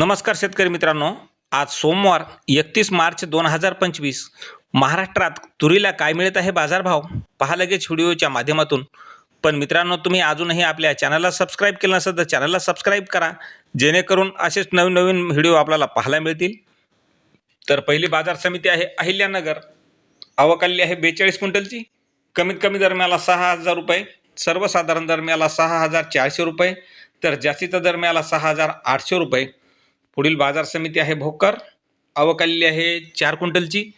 नमस्कार शेतकरी मित्रांनो. आज सोमवार एकतीस मार्च दोन हजार पंचवीस. महाराष्ट्रात तुरीला काय मिळत आहे बाजारभाव? पहा लगेच व्हिडिओच्या माध्यमातून. पण मित्रांनो तुम्ही अजूनही आपल्या चॅनलला सबस्क्राईब केलं नसेल तर चॅनलला सबस्क्राईब करा. जेणेकरून असेच नवीन नवीन व्हिडिओ आपल्याला पाहायला मिळतील. तर पहिली बाजार समिती आहे अहिल्यानगर. आवकाली आहे बेचाळीस क्विंटलची. कमीत कमी दरम्याला सहा हजार रुपये. सर्वसाधारण दरम्याला सहा हजार चारशे रुपये. तर जास्तीचा दरम्याला सहा हजार आठशे रुपये. पुढील बाजार समिती आहे भोकर. अवकाली आहे चार क्विंटलची.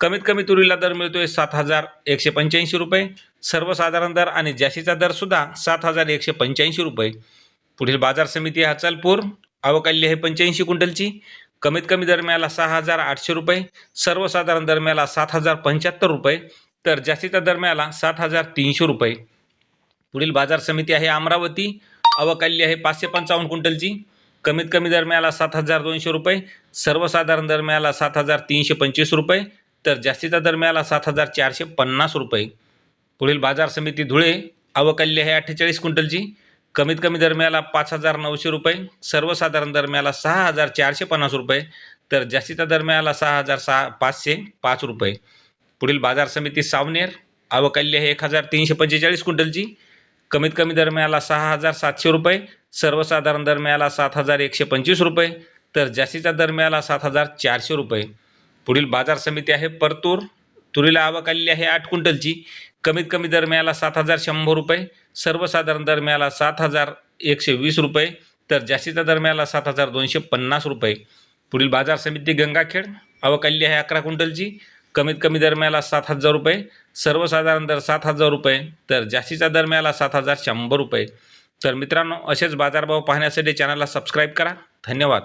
कमीत कमी तुरीला दर मिळतो आहे सात हजार एकशे पंच्याऐंशी रुपये. सर्वसाधारण दर आणि जास्तीचा दरसुद्धा सात हजार एकशे पंच्याऐंशी रुपये. पुढील बाजार समिती आहे अचलपूर. अवकाली आहे पंच्याऐंशी क्विंटलची. कमीत कमी दरम्याला सहा हजार आठशे रुपये. सर्वसाधारण दरम्याला सात हजार पंच्याहत्तर रुपये. तर जास्तीचा दरम्याला सात हजार तीनशे रुपये. पुढील बाजार समिती आहे अमरावती. अवकाली आहे पाचशे पंचावन्न क्विंटलची. कमीत कमी दरम्याला सात हजार दोनशे रुपये सर्वसाधारण दरम्याला सात हजार तीनशे पंचवीस रुपये तर जास्तीचा दरम्याला सात हजार चारशे पन्नास रुपये. पुढील बाजार समिती धुळे अवकाल्य आहे अठ्ठेचाळीस क्विंटलची. कमीत कमी दरम्याला पाच हजार नऊशे रुपये सर्वसाधारण दरम्याला सहा हजार चारशे पन्नास रुपये तर जास्तीचा दरम्याला सहा हजार सहा पाचशे पाच रुपये. पुढील बाजार समिती सावनेर अवकाल्य हे एक हजार तीनशे पंचेचाळीस क्विंटलची. कमीत कमी दरम्याला सहा हजार सातशे रुपये सर्वसाधारण दरम्याला सात हजार एकशे पंचवीस रुपये तर जास्तीचा दरम्याला सात हजार चारशे रुपये. पुढील बाजार समिती आहे परतूर. तुरीला आवक आलेली आहे आठ क्विंटलची. कमीत कमी दरम्याला सात हजार शंभर रुपये सर्वसाधारण दरम्याला सात हजार एकशे वीस रुपये तर जास्तीचा दरम्याला सात हजार दोनशे पन्नास रुपये. पुढील बाजार समिती गंगाखेड. अवकाल्य आहे अकरा क्विंटलची. कमीत कमी दरम्याला सात हजार रुपये सर्वसाधारण दर सात हजार रुपये तर जास्तीचा दरम्याला सात हजार शंभर रुपये. तर मित्रांनो असेच बाजारभाव पाहण्यासाठी चॅनलला सबस्क्राईब करा. धन्यवाद.